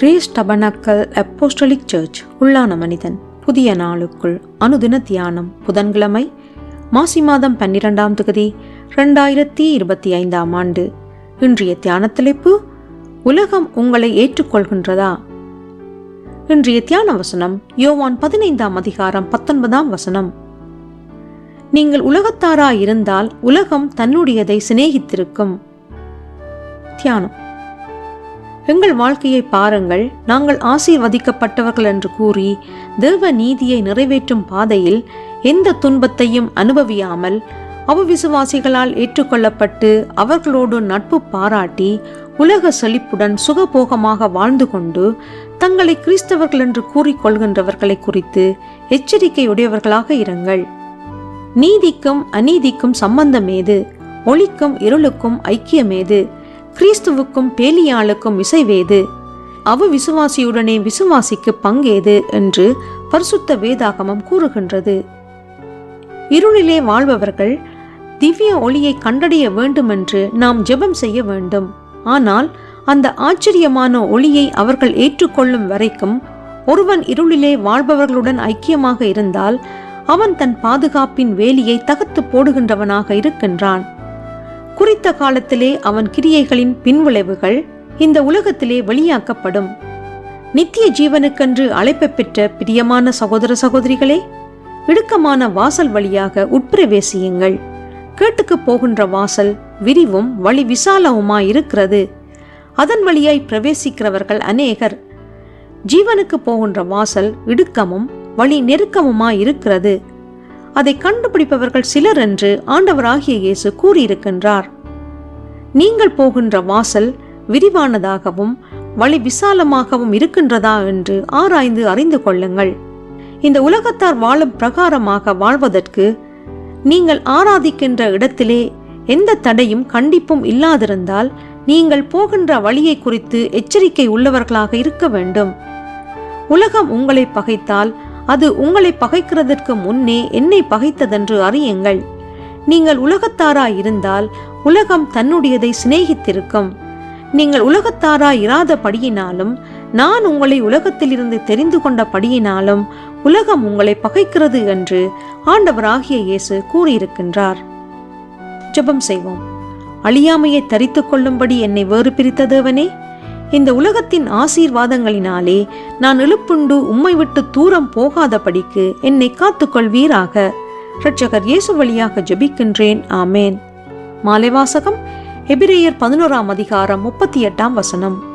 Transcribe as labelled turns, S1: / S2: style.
S1: Grace tabernacle apostolic search உள்ளான மனிதன். புதிய நாளுக்குள் அனுதின தியானம் புதன்கிழமை மாசி மாதம் பன்னிரெண்டாம் தொகுதி ரெண்டாயிரத்தி இருபத்தி ஐந்தாம் ஆண்டு. இன்றைய தியான தலைப்பு உலகம் உங்களை ஏற்றுக்கொள்கின்றதா? இன்றைய தியான வசனம் யோவான் பதினைந்தாம் அதிகாரம் பத்தொன்பதாம் வசனம். நீங்கள் உலகத்தாரா இருந்தால் உலகம் தன்னுடையதை சிநேகித்திருக்கும். தியானம். எங்கள் வாழ்க்கையை பாருங்கள். நாங்கள் ஆசீர்வதிக்கப்பட்டவர்கள் என்று கூறி தேவ நீதியை நிறைவேற்றும் பாதையில் எந்த துன்பத்தையும் அனுபவியாமல் அவவிசுவாசிகளால் ஏற்றுக்கொள்ளப்பட்டு அவர்களோடு நட்பு பாராட்டி உலக செழிப்புடன் சுகபோகமாக வாழ்ந்து கொண்டு தங்களை கிறிஸ்தவர்கள் என்று கூறிக்கொள்கின்றவர்களை குறித்து எச்சரிக்கையுடையவர்களாக இருங்கள். நீதிக்கும் அநீதிக்கும் சம்பந்தம் ஏது? ஒளிக்கும் இருளுக்கும் ஐக்கியமேது கிறிஸ்துவுக்கும் பேலியாளுக்கும் இசைவேது. அவ விசுவாசியுடனே விசுவாசிக்கு பங்கேது என்று பரிசுத்த வேதாகமம் கூறுகின்றது. இருளிலே வாழ்பவர்கள் திவ்ய ஒளியை கண்டடைய வேண்டுமென்று நாம் ஜெபம் செய்ய வேண்டும். ஆனால் அந்த ஆச்சரியமான ஒளியை அவர்கள் ஏற்றுக்கொள்ளும் வரைக்கும் ஒருவன் இருளிலே வாழ்பவர்களுடன் ஐக்கியமாக இருந்தால் அவன் தன் பாதுகாப்பின் வேலியை தகர்த்து போடுகின்றவனாக இருக்கின்றான். குறித்த காலத்திலே அவன் கிரியைகளின் பின்விளைவுகள் இந்த உலகத்திலே வெளியாக்கப்படும். நித்திய ஜீவனுக்கென்று அழைப்பு பெற்ற பிரியமான சகோதர சகோதரிகளே இடுக்கமான வாசல் வழியாக உட்பிரவேசியுங்கள். கேட்டுக்கு போகின்ற வாசல் விரிவும் வழி விசாலவுமாய் இருக்கிறது அதன் வழியாய் பிரவேசிக்கிறவர்கள் அநேகர். ஜீவனுக்கு போகின்ற வாசல் இடுக்கமும் வழி நெருக்கமுமாய் இருக்கிறது அதை கண்டுபிடிப்பவர்கள் சிலர் என்று ஆண்டவராகிய இயேசு கூறியிருக்கின்றார். நீங்கள் போகின்ற வாசல் விரிவானதாகவும் வழி விசாலமாகவும் இருக்கின்றதா என்று ஆராய்ந்து அறிந்து கொள்ளுங்கள். இந்த உலகத்தார் வாழும் பிரகாரமாக வாழ்வதற்கு நீங்கள் ஆராதிக்கின்ற இடத்திலே எந்த தடையும் கண்டிப்பும் இல்லாதிருந்தால் நீங்கள் போகின்ற வழியை குறித்து எச்சரிக்கை உள்ளவர்களாக இருக்க வேண்டும். உலகம் உங்களை பகைத்தால் அது உங்களை பகைக்கிறதற்கு முன்னே என்னை பகைத்ததென்று அறியுங்கள். நீங்கள் உலகத்தாராய் இருந்தால் உலகம் தன்னுடையதை சிநேகித்திருக்கும். நீங்கள் உலகத்தாராய் இராதபடியினாலும் நான் உங்களை உலகத்திலிருந்து தெரிந்து கொண்ட படியினாலும் உலகம் உங்களை பகைக்கிறது என்று ஆண்டவராகிய இயேசு கூறியிருக்கின்றார். ஜெபம் செய்வோம். அழியாமையை தரித்து கொள்ளும்படி என்னை வேறு பிரித்த தேவனே இந்த உலகத்தின் ஆசீர்வாதங்களினாலே நான் எழுப்புண்டு உம்மை விட்டு தூரம் போகாதபடிக்கு என்னை காத்துக்கொள்வீராக. இரட்சகர் இயேசு வழியாக ஜெபிக்கின்றேன். ஆமேன். மாலைவாசகம் எபிரேயர் பதினோராம் அதிகாரம் முப்பத்தி எட்டாம் வசனம்.